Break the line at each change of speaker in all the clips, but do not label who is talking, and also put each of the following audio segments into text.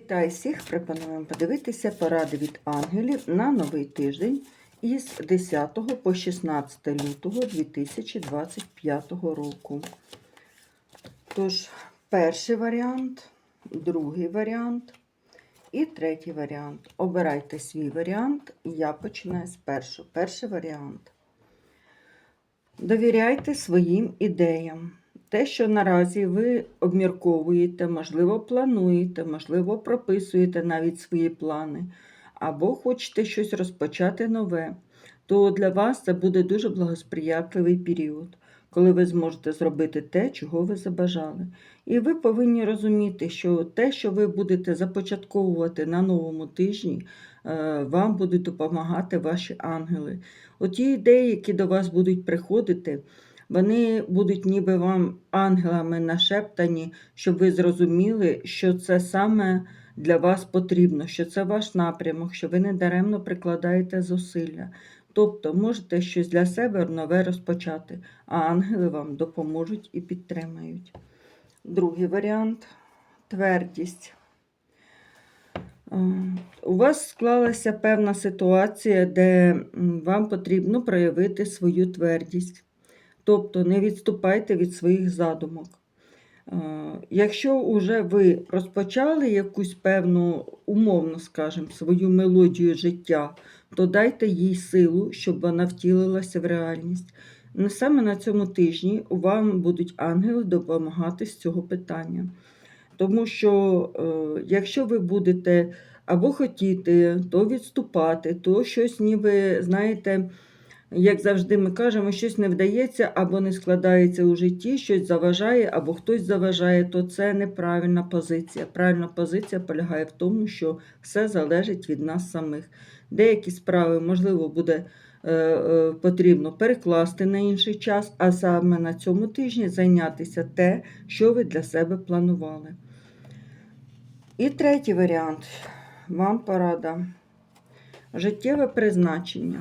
Вітаю всіх! Пропонуємо подивитися поради від ангелів на новий тиждень із 10 по 16 лютого 2025 року. Тож, перший варіант, другий варіант і третій варіант. Обирайте свій варіант, я починаю з першого. Перший варіант. Довіряйте своїм ідеям. Те, що наразі ви обмірковуєте, можливо, плануєте, можливо, прописуєте навіть свої плани, або хочете щось розпочати нове, то для вас це буде дуже благосприятливий період, коли ви зможете зробити те, чого ви забажали. І ви повинні розуміти, що те, що ви будете започатковувати на новому тижні, е, вам будуть допомагати ваші ангели. Оті ідеї, які до вас будуть приходити, вони будуть ніби вам ангелами нашептані, щоб ви зрозуміли, що це саме для вас потрібно, що це ваш напрямок, що ви не даремно прикладаєте зусилля. Тобто можете щось для себе нове розпочати, а ангели вам допоможуть і підтримають. Другий варіант твердість. Е, У вас склалася певна ситуація, де вам потрібно проявити свою твердість. Тобто не відступайте від своїх задумок. Е, Якщо вже ви розпочали якусь певну, умовно скажімо, свою мелодію життя, то дайте їй силу, щоб вона втілилася в реальність. Саме на цьому тижні вам будуть ангели допомагати з цього питання. Тому що е, якщо ви будете або хотіти, то відступати, то щось ніби, знаєте, як завжди ми кажемо, щось не вдається або не складається у житті, щось заважає, або хтось заважає, то це неправильна позиція. Правильна позиція полягає в тому, що все залежить від нас самих. Деякі справи, можливо, буде е, е, потрібно перекласти на інший час, а саме на цьому тижні зайнятися те, що ви для себе планували. І третій варіант. Вам порада. Життєве призначення.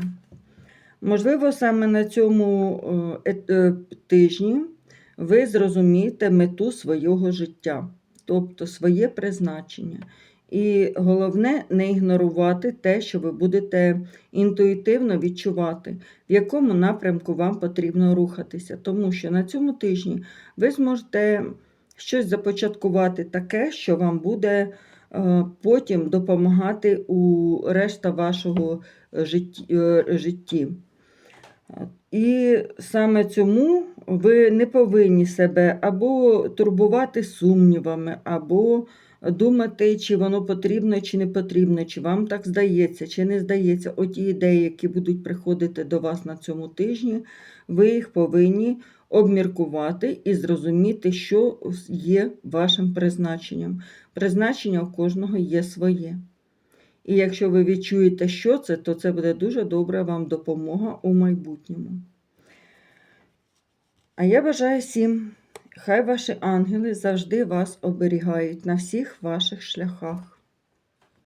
Можливо, саме на цьому е, е, тижні ви зрозумієте мету свого життя, тобто своє призначення. І головне не ігнорувати те, що ви будете інтуїтивно відчувати, в якому напрямку вам потрібно рухатися. Тому що на цьому тижні ви зможете щось започаткувати таке, що вам буде е, потім допомагати у решта вашого житті. І саме цьому ви не повинні себе або турбувати сумнівами, або думати, чи воно потрібно, чи не потрібно, чи вам так здається, чи не здається. Оті ідеї, які будуть приходити до вас на цьому тижні, ви їх повинні обміркувати і зрозуміти, що є вашим призначенням. Призначення у кожного є своє. І якщо ви відчуєте, що це, то це буде дуже добра вам допомога у майбутньому. А я бажаю всім, хай ваші ангели завжди вас оберігають на всіх ваших шляхах.